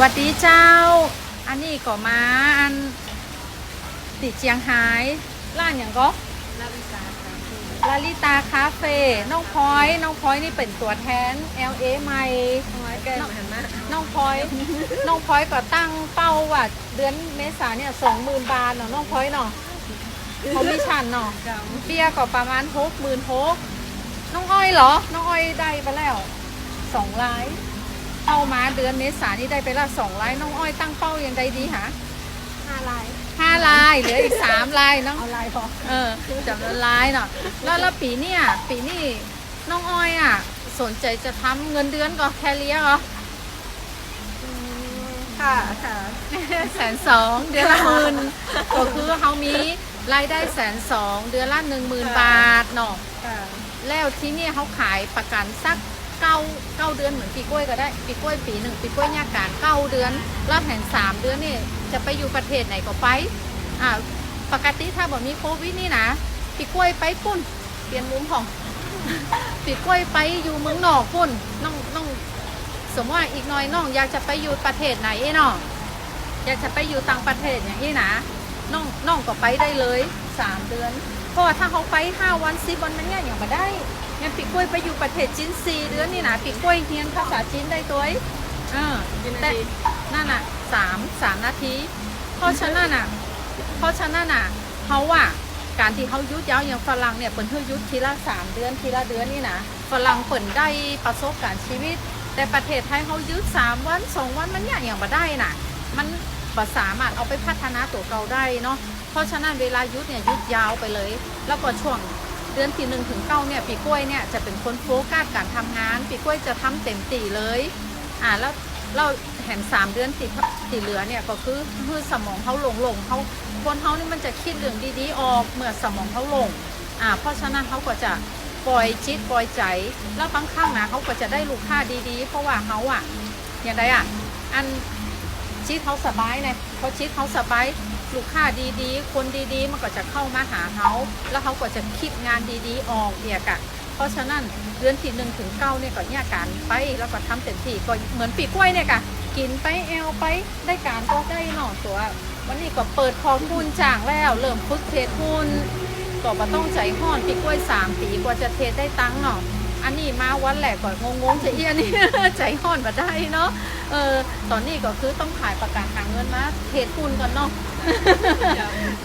วัสดีเจ้า อันนี้ก็มาอันติเจียงไฮ้ร้านอย่างก็ลาวิสาลาลิตาคาเฟ่ น้องพลอย น้องพลอยนี่เป็นตัวแทน LA ใหม่ทำไมน้องพลอย น้องพลอยก็ตั้งเป้าว่าเดือนเมษาเนี่ยสองหมื่นบาทเนาะ น้องพลอยเนาะเขามีชันเนาะเจ้าเบี้ยก็ประมาณหกหมื่นหกน้องอ้อยเหรอ น้องอ้อยได้ไปแล้วสองล้าน เอามาเดือนเมษานี่ได้ไปแล้วสองล้านน้องอ้อยตั้งเป้ายังไงดีหะห้าลายห้าลายเหลืออีกสามลายน้องเอาลายพอเออจำนวนลายเนาะแล้วแล้วปีเนี่ยปีนี้น้องอ้อยอะ สนใจจะทำเงินเดือนก็แคเรียเหรอค่ะค่ะแสนสองเดือนละหมื่นก็คือเขามีรายได้แสนสองเดือนละหนึ่งหมื่นบาทเนาะค่ะแล้วที่นี่เขาขายประกันสัก เก้าเก้าเดือนเหมือนปีกล้วยก็ได้ปีกล้วยปีหนึ่งปีกล้วยเนี่ยการเก้าเดือนแล้วแผนสามเดือนนี่จะไปอยู่ประเทศไหนก็ไปอ่าปกติถ้าบอกมีโควิดนี่นะปีกล้วยไปปุ่นเปลี่ยนมุมของปีกล้วยไปอยู่เมืองนอกปุ่นน้องน้องสมมติว่าอีกหน่อยน้องอยากจะไปอยู่ประเทศไหนเนาะอยากจะไปอยู่ต่างประเทศอย่างนี้นะน้องน้องก็ไปได้เลยสามเดือนเพราะว่าถ้าเขาไปห้าวันสิบวันมันเนี่ยอย่างมาได้งั้นปีกล้วยไปอยู่ประเทศจีนสี่เดือนนี่นะปีกล้วยเรียนภาษาจีนได้ตัวเองเออกินแต่นาทีนั่นน่ะสามสามนาทีเพราะฉะนั้นน่ะเพราะฉะนั้นน่ะเขาว่าการที่เขายุดยาวอย่างฝรั่งเนี่ยเปิดเพื่อยุดทีละสามเดือนทีละเดือนนี่นะฝรั่งเปิดได้ประสบการณ์ชีวิต แต่ประเทศไทยเขายุดสามวันสองวันมันเนี่ยอย่างมาได้น่ะ มัน บ่สามารถเอาไปพัฒนาตัวเราได้เนาะเพราะฉะนั้นเวลายุดเนี่ยยุดยาวไปเลย แล้วก็ช่วงเดือนที่หนึ่งถึงเก้าเนี่ยปีกล้วยเนี่ยจะเป็นคนโฟกัสการทำงาน ปีกล้วยจะทำเต็มตีเลยอ่าแล้วเราแห่งสามเดือนติดติเหลือเนี่ยก็คือคือสมองเขาหลงหลงเขาคนเขานี่มันจะคิดเรื่องดีๆออกเมื่อสมองเขาหลงอ่าเพราะฉะนั้นเขาก็จะปล่อยจิตปล่อยใจแล้วบางครั้งนะเขาก็จะได้ลูกค้าดีๆ เพราะว่าเขาอะอย่างไรอะอัน จิตเขาสบายเนี่ยพอจิตเขาสบายลูกค้าดีๆ คนดีๆ มันก็จะเข้ามาหาเขาแล้วเขาก็จะคิดงานดีๆ ออกเนี่ยกะเพราะฉะนั้นเดือนที่หนึ่งถึงเก้าเนี่ยก็เนี่ยการไปแล้วก็ทำเต็มที่ก็เหมือนปีกล้วยเนี่ยค่ะกินไปแอลไปได้การก็ได้หน่อตัว วันนี้ก็เปิดคอทุนจ่างแล้วเริ่มฝึกเทรดหุ้นก็มาต้องใจห้อนปีกล้วยสามปีกว่าจะเทรดได้ตังค์เนาะ อันนี้มาวันแหลกก่อนงงๆจะเอียนี่ใจห้อนมาได้เนาะเออตอนนี้ก็คือต้องขายประกันหาเงินมาเทรดหุ้นก่อนเนาะ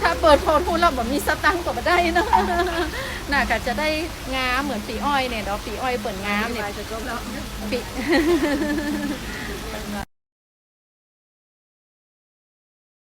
ถ้าเปิดพอร์ตหุ้นเราแบบมีสตังค์ก็มาได้เนาะน่าก็จะได้งามเหมือนปีอ้อยเนี่ยเนาะปีอ้อยเปิดงามเนี่ยลายจะจบแล้วปีเ